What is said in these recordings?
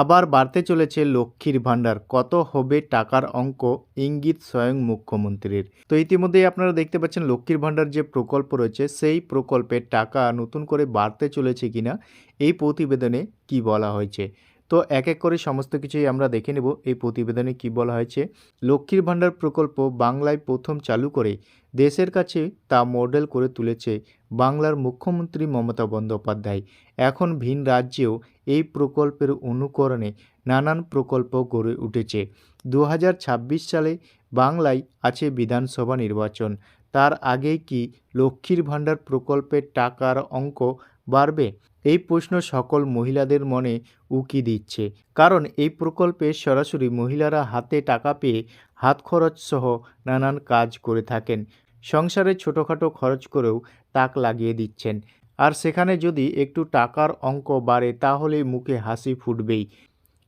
আবার বাড়তে চলেছে লক্ষ্মীর ভাণ্ডার। কত হবে টাকার অঙ্ক? ইঙ্গিত স্বয়ং মুখ্যমন্ত্রীর। তো ইতিমধ্যেই আপনারা দেখতে পাচ্ছেন লক্ষ্মীর ভাণ্ডার যে প্রকল্প রয়েছে, সেই প্রকল্পের টাকা নতুন করে বাড়তে চলেছে কিনা, এই প্রতিবেদনে কি বলা হয়েছে? তো এক এক করে সমস্ত কিছুই আমরা দেখে নেব। এই প্রতিবেদনে কি বলা হয়েছে? লক্ষ্মীর ভাণ্ডার প্রকল্প বাংলায় প্রথম চালু করে দেশের কাছে তা মডেল করে তুলেছে বাংলার মুখ্যমন্ত্রী মমতা বন্দ্যোপাধ্যায়। এখন ভিন রাজ্যেও এই প্রকল্পের অনুকরণে নানান প্রকল্প গড়ে উঠেছে। দু হাজার ছাব্বিশ সালে বাংলায় আছে বিধানসভা নির্বাচন। তার আগেই কি লক্ষ্মীর ভাণ্ডার প্রকল্পের টাকার অঙ্ক বাড়বে? এই প্রশ্ন সকল মহিলাদের মনে উকি দিচ্ছে। কারণ এই প্রকল্পে সরাসরি মহিলারা হাতে টাকা পেয়ে হাত খরচ সহ নানান কাজ করে থাকেন। সংসারে ছোটোখাটো খরচ করেও তাক লাগিয়ে দিচ্ছেন। আর সেখানে যদি একটু টাকার অঙ্ক বাড়ে তাহলে মুখে হাসি ফুটবেই।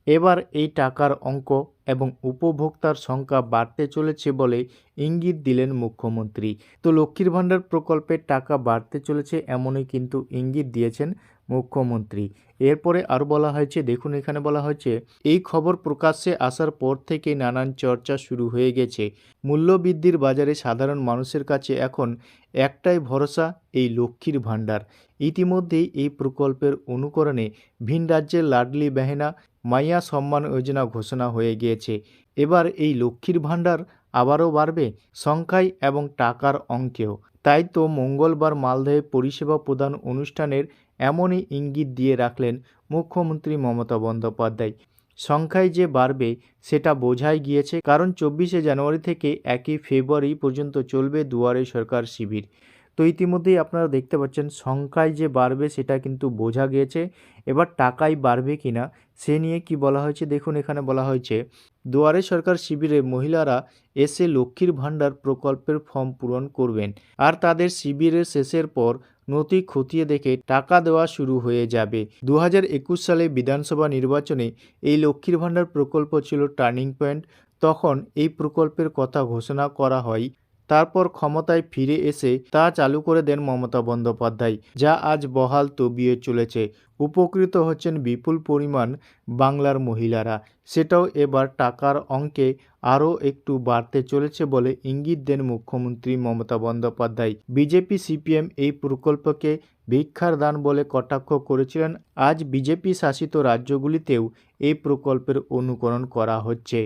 এবার এই টাকার অঙ্ক এবং উপভোক্তার সংখ্যা বাড়তে চলেছে বলে ইঙ্গিত দিলেন মুখ্যমন্ত্রী। তো লক্ষ্মীর ভাণ্ডার প্রকল্পের টাকা বাড়তে চলেছে এমনই কিন্তু ইঙ্গিত দিয়েছেন মুখ্যমন্ত্রী। এরপরে আরও বলা হয়েছে, দেখুন এখানে বলা হয়েছে, এই খবর প্রকাশ্যে আসার পর থেকে নানান চর্চা শুরু হয়ে গেছে। মূল্যবৃদ্ধির বাজারে সাধারণ মানুষের কাছে এখন একটাই ভরসা, এই লক্ষ্মীর ভাণ্ডার। ইতিমধ্যেই এই প্রকল্পের অনুকরণে ভিন রাজ্যের লাডলি বেহেনা মাইয়া সম্মান যোজনা ঘোষণা হয়ে গিয়েছে। এবার এই লক্ষ্মীর ভাণ্ডার আবারও বাড়বে সংখ্যায় এবং টাকার অঙ্কেও। তাই তো মঙ্গলবার মালদহে পরিষেবা প্রদান অনুষ্ঠানের এমনই ইঙ্গিত দিয়ে রাখলেন মুখ্যমন্ত্রী মমতা বন্দ্যোপাধ্যায়। সংখ্যায় যে বাড়বে, সেটা বোঝাই গিয়েছে কারণ চব্বিশে জানুয়ারি থেকে একই ফেব্রুয়ারি পর্যন্ত চলবে দুয়ারে সরকার শিবির। তো ইতিমধ্যেই আপনারা দেখতে পাচ্ছেন সংখ্যায় যে বাড়বে, সেটা কিন্তু বোঝা গিয়েছে। এবার টাকাই বাড়বে কি না সে নিয়ে কি বলা হয়েছে? দেখুন, এখানে বলা হয়েছে, দুয়ারে সরকার শিবিরে মহিলারা এসে লক্ষ্মীর ভাণ্ডার প্রকল্পের ফর্ম পূরণ করবেন। আর তাদের শিবিরের শেষের পর নথি খতিয়ে দেখে টাকা দেওয়া শুরু হয়ে যাবে। দু হাজার একুশ সালে বিধানসভা নির্বাচনে এই লক্ষ্মীর ভাণ্ডার প্রকল্প ছিল টার্নিং পয়েন্ট। তখন এই প্রকল্পের কথা ঘোষণা করা হয় তারপর ক্ষমতায় ফিরে এসে তা চালু করে দেন মমতা বন্দ্যোপাধ্যায়, যা আজ বহাল তবিয়ে চলেছে। উপকৃত হচ্ছেন বিপুল পরিমাণ বাংলার মহিলারা। সেটাও এবার টাকার অঙ্কে আরও একটু বাড়তে চলেছে বলে ইঙ্গিত দেন মুখ্যমন্ত্রী মমতা বন্দ্যোপাধ্যায়। বিজেপি সিপিএম এই প্রকল্পকে ভিক্ষার দান বলে কটাক্ষ করেছিলেন। আজ বিজেপি শাসিত রাজ্যগুলিতেও এই প্রকল্পের অনুকরণ করা হচ্ছে।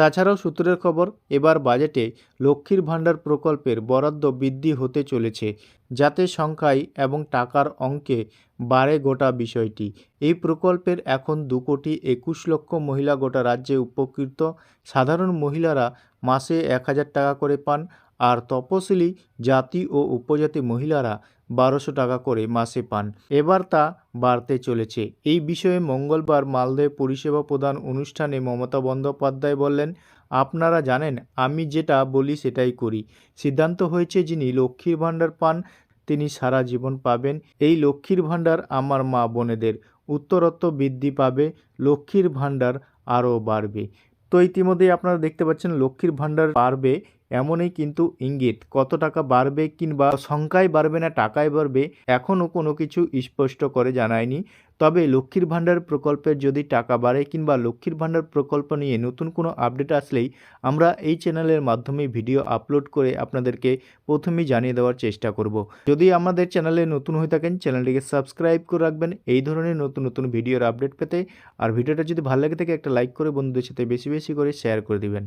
তাছাড়াও সূত্রের খবর, এবার বাজেটে লক্ষ্মীর ভাণ্ডার প্রকল্পের বরাদ্দ বৃদ্ধি হতে চলেছে, যাতে সংখ্যায় এবং টাকার অঙ্কে বাড়ে গোটা বিষয়টি। এই প্রকল্পের এখন দু কোটি একুশ লক্ষ মহিলা গোটা রাজ্যে উপকৃত। সাধারণ মহিলারা মাসে এক হাজার টাকা করে পান আর তপশিলি জাতি ও উপজাতি মহিলারা বারোশো টাকা করে মাসে পান। এবার তা বাড়তে চলেছে। এই বিষয়ে মঙ্গলবার মালদহে পরিষেবা প্রদান অনুষ্ঠানে মমতা বন্দ্যোপাধ্যায় বললেন, আপনারা জানেন, আমি যেটা বলি সেটাই করি। সিদ্ধান্ত হয়েছে যিনি লক্ষ্মীর ভাণ্ডার পান, তিনি সারা জীবন পাবেন। এই লক্ষ্মীর ভাণ্ডার আমার মা বোনেদের। উত্তরত্ব বৃদ্ধি পাবে, লক্ষ্মীর ভাণ্ডার আরও বাড়বে। তো ইতিমধ্যেই আপনারা দেখতে পাচ্ছেন, লক্ষ্মীর ভাণ্ডার বাড়বে। এমনই কিন্তু ইঙ্গিত, কত টাকা বাড়বে কিংবা সংখ্যায় বাড়বে না টাকায় বাড়বে, এখনও কোনো কিছু স্পষ্ট করে জানায়নি। তবে লক্ষ্মীর ভাণ্ডার প্রকল্পের যদি টাকা বাড়ে কিংবা লক্ষ্মীর ভাণ্ডার প্রকল্প নিয়ে নতুন কোনো আপডেট আসলেই আমরা এই চ্যানেলের মাধ্যমে ভিডিও আপলোড করে আপনাদেরকে প্রথমেই জানিয়ে দেওয়ার চেষ্টা করব। যদি আমাদের চ্যানেলে নতুন হয়ে থাকেন, চ্যানেলটিকে সাবস্ক্রাইব করে রাখবেন। এই ধরনের নতুন নতুন ভিডিওর আপডেট পেতে আর ভিডিওটা যদি ভালো লাগে থাকে, একটা লাইক করে বন্ধুদের সাথে বেশি বেশি করে শেয়ার করে দিবেন।